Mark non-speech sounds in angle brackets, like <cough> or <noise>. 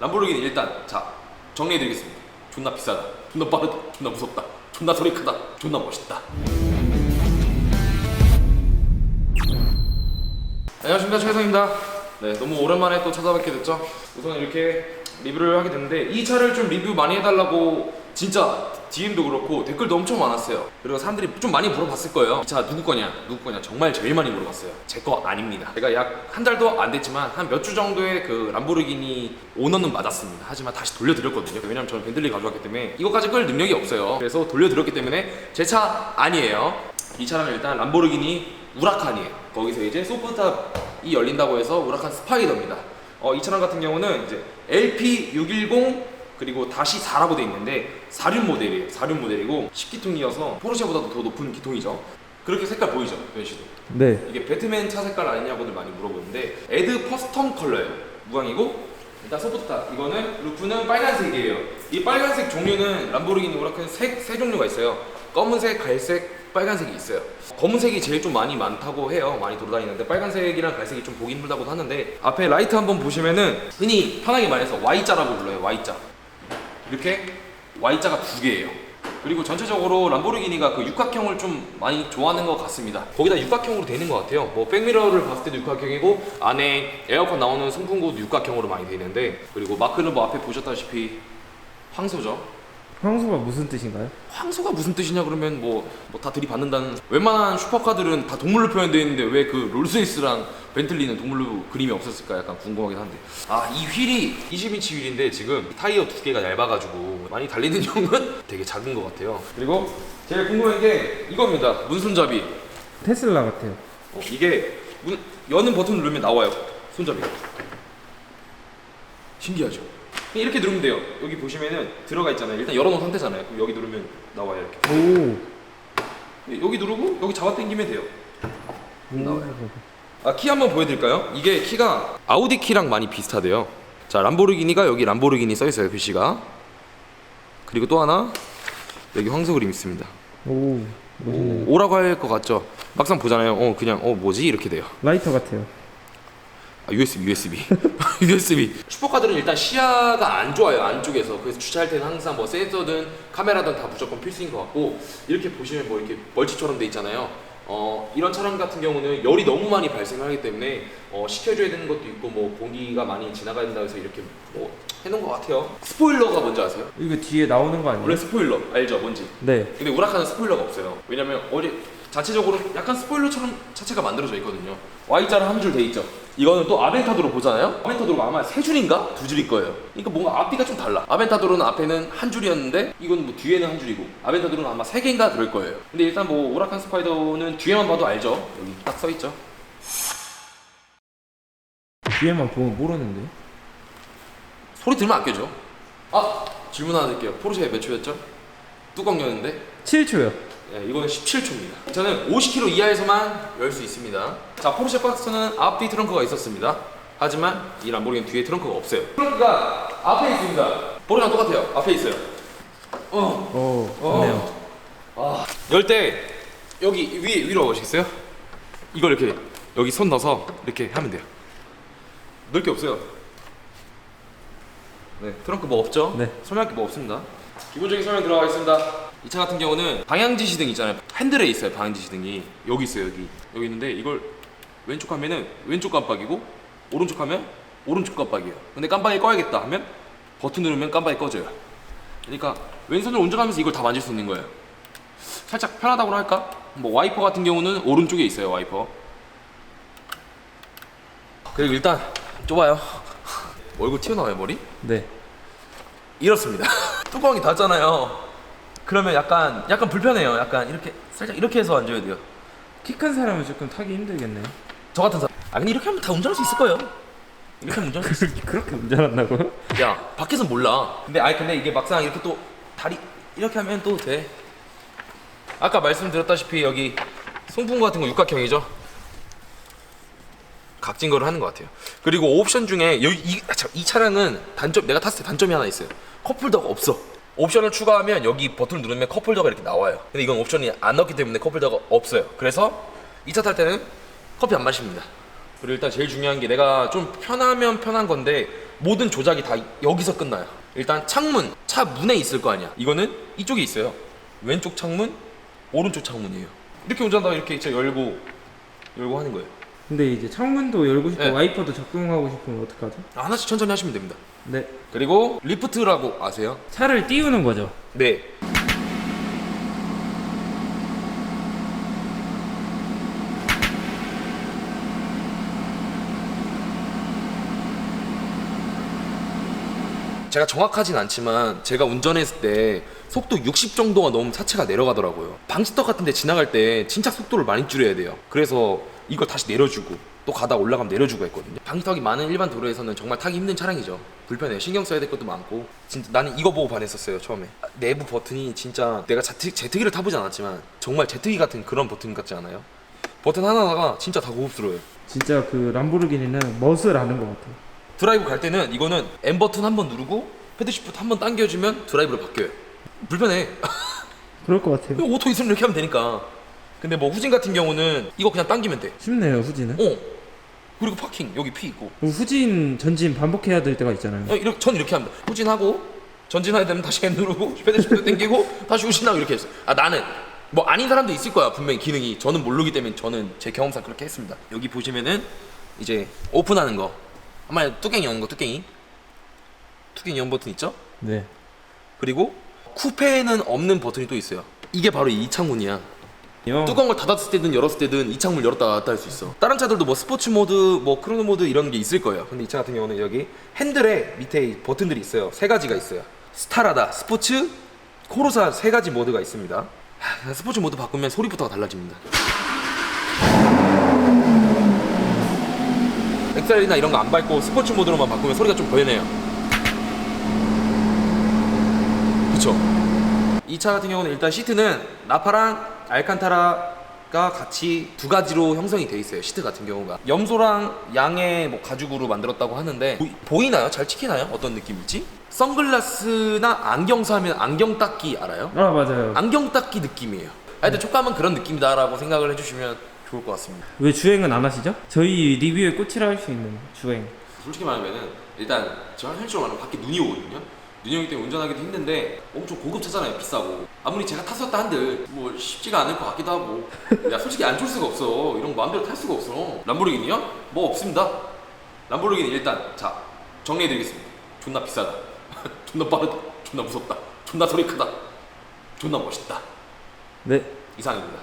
람보르기니 일단 자 정리해드리겠습니다. 존나 비싸다. 존나 빠르다. 존나 무섭다. 존나 소리 크다. 존나 멋있다. 안녕하십니까 최성입니다. 네 너무 오랜만에 또 찾아뵙게 됐죠. 우선 이렇게 리뷰를 하게 됐는데 이 차를 좀 리뷰 많이 해달라고 진짜 DM도 그렇고 댓글도 엄청 많았어요. 그리고 사람들이 좀 많이 물어봤을 거예요. 이차 누구 거냐, 누구 거냐 정말 제일 많이 물어봤어요. 제 거 아닙니다. 제가 약 한 달도 안 됐지만 한 몇 주 정도의 그 람보르기니 오너는 맞았습니다. 하지만 다시 돌려드렸거든요. 왜냐면 저는 벤틀리 가져왔기 때문에 이거까지 끌 능력이 없어요. 그래서 돌려드렸기 때문에 제 차 아니에요. 이 차는 일단 람보르기니 우라칸이에요. 거기서 이제 소프트탑이 열린다고 해서 우라칸 스파이더입니다. 어, 이 차량 같은 경우는 이제 LP610 그리고 다시 4라고 돼 있는데 4륜 모델이에요. 4륜 모델이고 10기통이어서 포르쉐보다도 더 높은 기통이죠. 그렇게 색깔 보이죠, 변 씨도. 네. 이게 배트맨 차 색깔 아니냐고들 많이 물어보는데 에드 퍼스텀 컬러예요. 무광이고 일단 소프트탑 이거는 루프는 빨간색이에요. 이 빨간색 종류는 람보르기니 우라칸 색, 세 종류가 있어요. 검은색, 갈색, 빨간색이 있어요. 검은색이 제일 좀 많이 많다고 해요. 많이 돌아다니는데 빨간색이랑 갈색이 좀 보기 힘들다고 하는데 앞에 라이트 한번 보시면은 흔히 편하게 말해서 Y자라고 불러요. Y자. 이렇게 Y자가 두 개예요. 그리고 전체적으로 람보르기니가 그 육각형을 좀 많이 좋아하는 것 같습니다. 거기다 육각형으로 되는 것 같아요. 뭐 백미러를 봤을 때도 육각형이고 안에 에어컨 나오는 송풍구도 육각형으로 많이 돼 있는데 그리고 마크는 뭐 앞에 보셨다시피 황소죠. 황소가 무슨 뜻인가요? 황소가 무슨 뜻이냐 그러면 뭐뭐다 들이받는다는 웬만한 슈퍼카들은 다 동물로 표현되어 있는데 왜 그 롤스이스랑 벤틀리는 동물로 그림이 없었을까? 약간 궁금하긴 한데. 아 이 휠이 20인치 휠인데 지금 타이어 두 개가 얇아가지고 많이 달리는 <laughs> 용은 되게 작은 것 같아요. 그리고 제일 궁금한 게 이겁니다. 문손잡이. 테슬라 같아요. 어, 이게 문, 여는 버튼 누르면 나와요. 손잡이가 신기하죠 이렇게 누르면 돼요 여기 보시면은 들어가 있잖아요 일단 열어놓은 상태잖아요 그럼 여기 누르면 나와요 이렇게 오. 여기 누르고 여기 잡아 당기면 돼요. 오. 나와요. 아, 키 한번 보여드릴까요? 이게 키가 아우디 키랑 많이 비슷하대요. 자, 람보르기니가 여기 람보르기니 써 있어요, 글씨가. 그리고 또 하나 여기 황소 그림 있습니다. 오. 멋있네. 오, 오라고 할 것 같죠? 막상 보잖아요. 어, 그냥 어 뭐지 이렇게 돼요. 라이터 같아요. 아, USB, USB, <laughs> USB. 슈퍼카들은 일단 시야가 안 좋아요 안쪽에서. 그래서 주차할 때는 항상 뭐 센서든 카메라든 다 무조건 필수인 것 같고 이렇게 보시면 뭐 이렇게 멀티처럼 돼 있잖아요. 어, 이런 차량 같은 경우는 열이 너무 많이 발생하기 때문에 어, 식혀줘야 되는 것도 있고 뭐 공기가 많이 지나가야 된다 해서 이렇게 뭐 해놓은 것 같아요. 스포일러가 뭔지 아세요? 이거 뒤에 나오는 거 원래 아니에요? 스포일러 알죠? 뭔지. 네. 근데 우라카는 스포일러가 없어요. 왜냐면 어디 자체적으로 약간 스포일러처럼 자체가 만들어져 있거든요. Y자로 한 줄 돼 있죠. 이거는 또 아벤타도로 보잖아요. 아벤타도로가 아마 세 줄인가 두 줄일 거예요. 그러니까 뭔가 앞뒤가 좀 달라. 아벤타도로는 앞에는 한 줄이었는데 이건 뭐 뒤에는 한 줄이고 아벤타도로는 아마 세 개인가 들을 거예요. 근데 일단 뭐 오라칸 스파이더는 뒤에만 봐도 알죠. 여기 딱 써 있죠. 뒤에만 보면 모르는데. 소리 들으면 안 깨죠. 아 질문 하나 드릴게요. 포르쉐 몇 초였죠? 뚜껑 여는데 7초요. 네, 이거는 17초입니다. 저는 50km 이하에서만 열 수 있습니다. 자, 포르쉐 박스는 앞뒤 트렁크가 있었습니다. 하지만 이 람보르기니 뒤에 트렁크가 없어요. 트렁크가 앞에 있습니다. 포르쉐랑 똑같아요. 앞에 있어요. 어, 오. 어. 좋네요. 아, 열때 여기 위에 위로 보시겠어요? 이걸 이렇게 여기 손 넣어서 이렇게 하면 돼요. 넣을 게 없어요. 네, 트렁크 뭐 없죠? 네. 설명할 게 뭐 없습니다. 기본적인 설명 들어가겠습니다. 이 차 같은 경우는 방향 지시등 있잖아요. 핸들에 있어요. 방향 지시등이 여기 있어요. 여기 여기 있는데 이걸 왼쪽 하면은 왼쪽 깜빡이고 오른쪽 하면 오른쪽 깜빡이에요. 근데 깜빡이 꺼야겠다 하면 버튼 누르면 깜빡이 꺼져요. 그러니까 왼손으로 운전하면서 이걸 다 만질 수 있는 거예요. 살짝 편하다고 할까? 뭐 와이퍼 같은 경우는 오른쪽에 있어요. 와이퍼. 그리고 일단 좁아요. <laughs> 얼굴 튀어나와요 머리? 네. 이렇습니다. <laughs> 뚜껑이 닫잖아요. 그러면 약간 약간 불편해요. 약간 이렇게 살짝 이렇게 해서 앉아야 돼요. 키 큰 사람은 조금 타기 힘들겠네요. 저 같은 사람. 아 근데 이렇게 하면 다 운전할 수 있을 거예요. 이렇게 하면 운전할 수 있어. <laughs> 그렇게 운전한다고요? 야 밖에서 몰라. 근데 아니 근데 이게 막상 이렇게 또 다리 이렇게 하면 또 돼. 아까 말씀드렸다시피 여기 송풍구 같은 거 육각형이죠. 각진 거를 하는 것 같아요. 그리고 옵션 중에 여기 이, 아, 참, 이 차량은 단점 내가 탔을 때 단점이 하나 있어요. 컵홀더가 없어. 옵션을 추가하면 여기 버튼을 누르면 컵홀더가 이렇게 나와요. 근데 이건 옵션이 안 넣기 때문에 컵홀더가 없어요. 그래서 이차탈 때는 커피 안 마십니다. 그리고 일단 제일 중요한 게 내가 좀 편하면 편한 건데 모든 조작이 다 여기서 끝나요. 일단 창문, 차 문에 있을 거 아니야. 이거는 이쪽에 있어요. 왼쪽 창문, 오른쪽 창문이에요. 이렇게 운전하다가 이렇게 열고 열고 하는 거예요. 근데 이제 창문도 열고 싶고 네. 와이퍼도 적용하고 싶으면 어떡하죠? 하나씩 천천히 하시면 됩니다. 네. 그리고 리프트라고 아세요? 차를 띄우는 거죠. 네. 제가 정확하진 않지만 제가 운전했을 때 속도 60 정도가 넘으면 차체가 내려가더라고요. 방지턱 같은 데 지나갈 때 진짜 속도를 많이 줄여야 돼요. 그래서 이걸 다시 내려주고 또 가다 올라가면 내려주고 했거든요. 방지턱이 많은 일반 도로에서는 정말 타기 힘든 차량이죠. 불편해요. 신경 써야 될 것도 많고. 진짜 나는 이거 보고 반했었어요, 처음에. 내부 버튼이 진짜 내가 제트, 제트기를 타보지 않았지만 정말 제트기 같은 그런 버튼 같지 않아요? 버튼 하나하나가 진짜 다 고급스러워요. 진짜 그 람보르기니는 멋을 아는 것 같아요. 드라이브 갈 때는 이거는 M 버튼 한 번 누르고 패드 시프트 한 번 당겨주면 드라이브로 바뀌어요. 불편해. <laughs> 그럴 것 같아요. 이거 오토 있으면 이렇게 하면 되니까. 근데 뭐 후진 같은 경우는 이거 그냥 당기면 돼. 쉽네요 후진은. 어. 그리고 파킹 여기 P 있고. 그리고 후진 전진 반복해야 될 때가 있잖아요. 어, 이렇게 전 이렇게 합니다. 후진하고 전진해야 되면 다시 M 누르고 패드 시프트 당기고 다시 후진하고 이렇게 했어. 아 나는 뭐 아닌 사람도 있을 거야 분명히 기능이. 저는 모르기 때문에 저는 제 경험상 그렇게 했습니다. 여기 보시면은 이제 오픈하는 거. 한마디 뚜껑이 여는 거 뚜껑이. 뚜껑이 연 버튼 있죠? 네. 그리고 쿠페에는 없는 버튼이 또 있어요. 이게 바로 이 창문이야. 요. 뚜껑을 닫았을 때든 열었을 때든 이 창문 열었다 닫았다 할 수 있어. 다른 차들도 뭐 스포츠 모드, 뭐 크로노 모드 이런 게 있을 거예요. 근데 이 차 같은 경우는 여기 핸들에 밑에 이 버튼들이 있어요. 세 가지가 있어요. 스타라다, 스포츠, 코로사 세 가지 모드가 있습니다. 하, 스포츠 모드 바꾸면 소리부터가 달라집니다. 엑셀이나 이런 거 안 밟고 스포츠 모드로만 바꾸면 소리가 좀 변해요. 그쵸? 이 차 같은 경우는 일단 시트는 나파랑 알칸타라가 같이 두 가지로 형성이 돼 있어요. 시트 같은 경우가 염소랑 양의 뭐 가죽으로 만들었다고 하는데 보, 이나요잘 찍히나요? 어떤 느낌일지? 선글라스나 안경 사면 안경 닦기 알아요? 아 맞아요. 안경 닦기 느낌이에요. 하여튼 촉감은 그런 느낌이다라고 생각을 해주시면 좋을 것 같습니다. 왜 주행은 안 하시죠? 저희 리뷰에 꽂히라 할 수 있는 주행. 솔직히 말하면은 일단 제가 현실적으로 말하면 밖에 눈이 오거든요. 눈이 오기 때문에 운전하기도 힘든데 엄청 고급 차잖아요 비싸고 아무리 제가 탔었다 한들 뭐 쉽지가 않을 것 같기도 하고. 야 솔직히 안 줄 수가 없어. 이런 거 마음대로 탈 수가 없어. 람보르기니요? 뭐 없습니다. 람보르기니 일단 자 정리해드리겠습니다. 존나 비싸다. <laughs> 존나 빠르다. 존나 무섭다. 존나 소리 크다. 존나 멋있다. 네. 이상입니다